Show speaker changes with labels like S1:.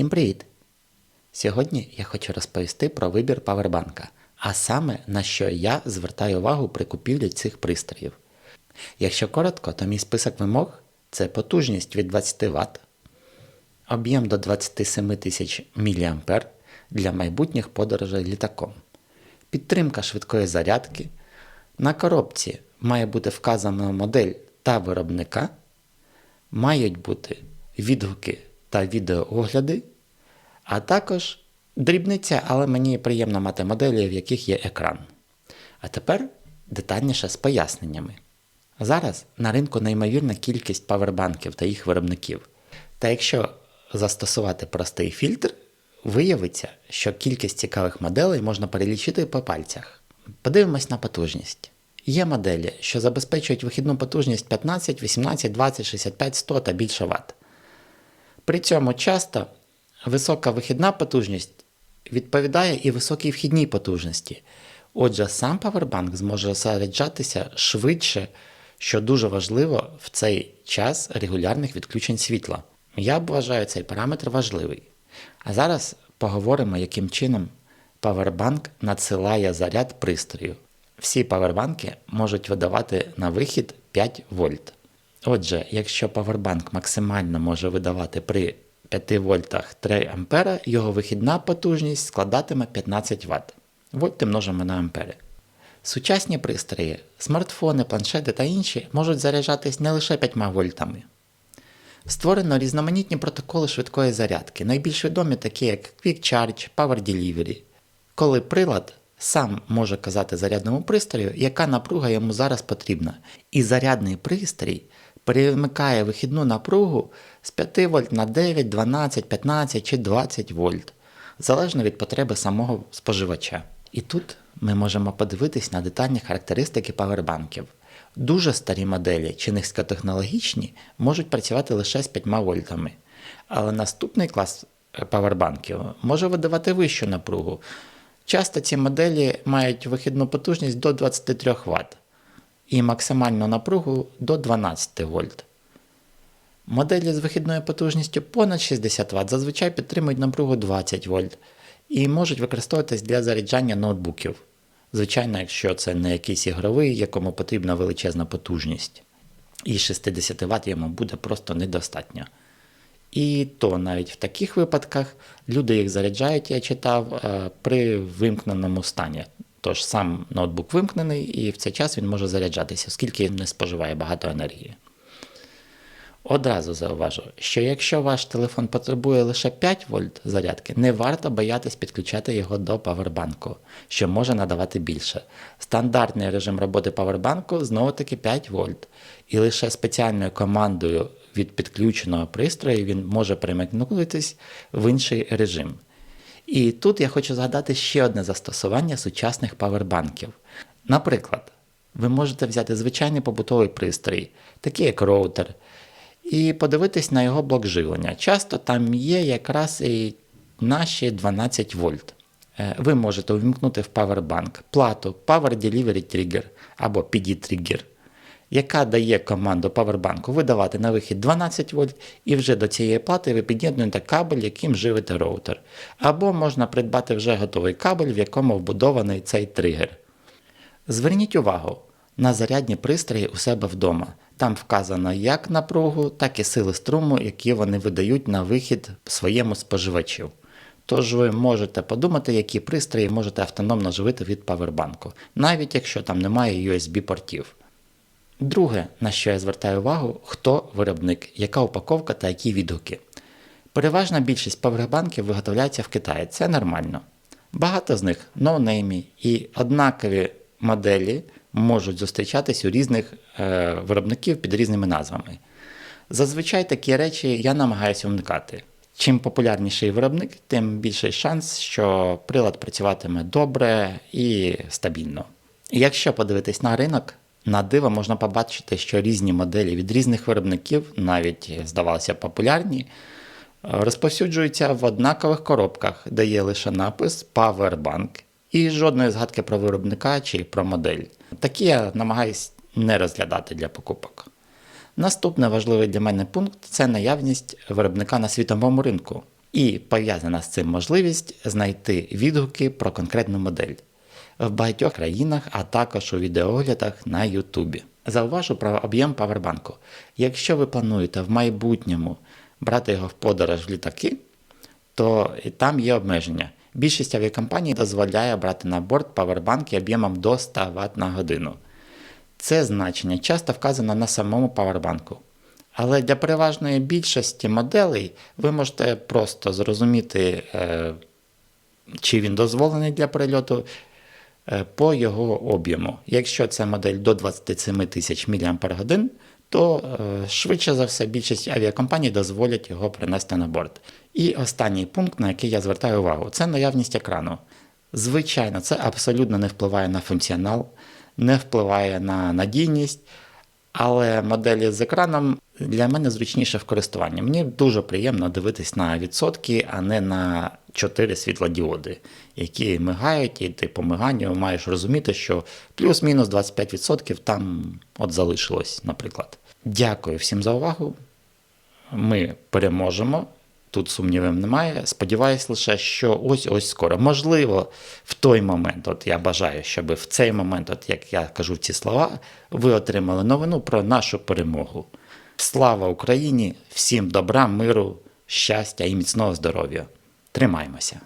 S1: Всім привіт! Сьогодні я хочу розповісти про вибір павербанка, а саме на що я звертаю увагу при купівлі цих пристроїв. Якщо коротко, то мій список вимог це потужність від 20 Вт, об'єм до 27 тисяч мА для майбутніх подорожей літаком, підтримка швидкої зарядки. На коробці має бути вказана модель та виробника, мають бути відгуки та відеоогляди, а також дрібниця, але мені приємно мати моделі, в яких є екран. А тепер детальніше з поясненнями. Зараз на ринку неймовірна кількість павербанків та їх виробників. Та якщо застосувати простий фільтр, виявиться, що кількість цікавих моделей можна перелічити по пальцях. Подивимось на потужність. Є моделі, що забезпечують вихідну потужність 15, 18, 20, 65, 100 та більше Вт. При цьому часто висока вихідна потужність відповідає і високій вхідній потужності. Отже, сам павербанк зможе заряджатися швидше, що дуже важливо в цей час регулярних відключень світла. Я вважаю цей параметр важливий. А зараз поговоримо, яким чином павербанк надсилає заряд пристрою. Всі павербанки можуть видавати на вихід 5 вольт. Отже, якщо павербанк максимально може видавати при 5 вольтах 3 ампера, його вихідна потужність складатиме 15 Вт. Вольти множимо на ампери. Сучасні пристрої, смартфони, планшети та інші можуть заряджатись не лише 5 вольтами. Створено різноманітні протоколи швидкої зарядки, найбільш відомі такі як Quick Charge, Power Delivery, коли прилад сам може казати зарядному пристрою, яка напруга йому зараз потрібна. І зарядний пристрій перемикає вихідну напругу з 5 вольт на 9, 12, 15 чи 20 вольт, залежно від потреби самого споживача. І тут ми можемо подивитись на детальні характеристики павербанків. Дуже старі моделі чи низькотехнологічні можуть працювати лише з 5 вольтами. Але наступний клас павербанків може видавати вищу напругу. Часто ці моделі мають вихідну потужність до 23 Вт і максимальну напругу до 12 вольт. Моделі з вихідною потужністю понад 60 Вт зазвичай підтримують напругу 20 вольт і можуть використовуватись для заряджання ноутбуків. Звичайно, якщо це не якийсь ігровий, якому потрібна величезна потужність. І 60 Вт йому буде просто недостатньо. І то навіть в таких випадках люди їх заряджають, я читав, е, при вимкненому стані. Тож сам ноутбук вимкнений, і в цей час він може заряджатися, оскільки не споживає багато енергії. Одразу зауважу, що якщо ваш телефон потребує лише 5 вольт зарядки, не варто боятись підключати його до павербанку, що може надавати більше. Стандартний режим роботи павербанку знову таки 5 вольт, і лише спеціальною командою від підключеного пристрою він може перемикнутися в інший режим. І тут я хочу згадати ще одне застосування сучасних павербанків. Наприклад, ви можете взяти звичайний побутовий пристрій, такий як роутер, і подивитись на його блок живлення. Часто там є якраз і наші 12 вольт. Е, ви можете увімкнути в павербанк плату Power Delivery Trigger або PD Trigger, яка дає команду павербанку видавати на вихід 12 вольт, і вже до цієї плати ви під'єднуєте кабель, яким живете роутер. Або можна придбати вже готовий кабель, в якому вбудований цей тригер. Зверніть увагу на зарядні пристрої у себе вдома. Там вказано як напругу, так і сили струму, які вони видають на вихід своєму споживачу. Тож ви можете подумати, які пристрої можете автономно живити від павербанку, навіть якщо там немає USB-портів. Друге, на що я звертаю увагу, хто виробник, яка упаковка та які відгуки. Переважна більшість павербанків виготовляється в Китаї, це нормально. Багато з них ноунеймі і однакові моделі можуть зустрічатись у різних е, виробників під різними назвами. Зазвичай такі речі я намагаюся уникати. Чим популярніший виробник, тим більший шанс, що прилад працюватиме добре і стабільно. Якщо подивитись на ринок, на диво можна побачити, що різні моделі від різних виробників, навіть здавалося популярні, розповсюджуються в однакових коробках, де є лише напис Powerbank і жодної згадки про виробника чи про модель. Такі я намагаюсь не розглядати для покупок. Наступний важливий для мене пункт це наявність виробника на світовому ринку. І пов'язана з цим можливість знайти відгуки про конкретну модель в багатьох країнах, а також у відеоглядах на Ютубі. Зауважу про об'єм павербанку. Якщо ви плануєте в майбутньому брати його в подорож в літаки, то там є обмеження. Більшість авіакомпаній дозволяє брати на борт павербанки об'ємом до 100 Вт на годину. Це значення часто вказано на самому павербанку. Але для переважної більшості моделей ви можете просто зрозуміти, е, чи він дозволений для перельоту по його об'єму. Якщо це модель до 27 тисяч мАч, то е, швидше за все більшість авіакомпаній дозволять його принести на борт. І останній пункт, на який я звертаю увагу, це наявність екрану. Звичайно, це абсолютно не впливає на функціонал, не впливає на надійність, але моделі з екраном для мене зручніше в користуванні. Мені дуже приємно дивитись на відсотки, а не на 4 світлодіоди, які мигають, і ти по миганню маєш розуміти, що плюс-мінус 25% там от залишилось, наприклад. Дякую всім за увагу. Ми переможемо. Тут сумнівів немає. Сподіваюсь лише, що ось ось скоро. Можливо, в той момент, от я бажаю, щоб в цей момент, от як я кажу ці слова, ви отримали новину про нашу перемогу. Слава Україні! Всім добра, миру, щастя і міцного здоров'я! Тримаймося!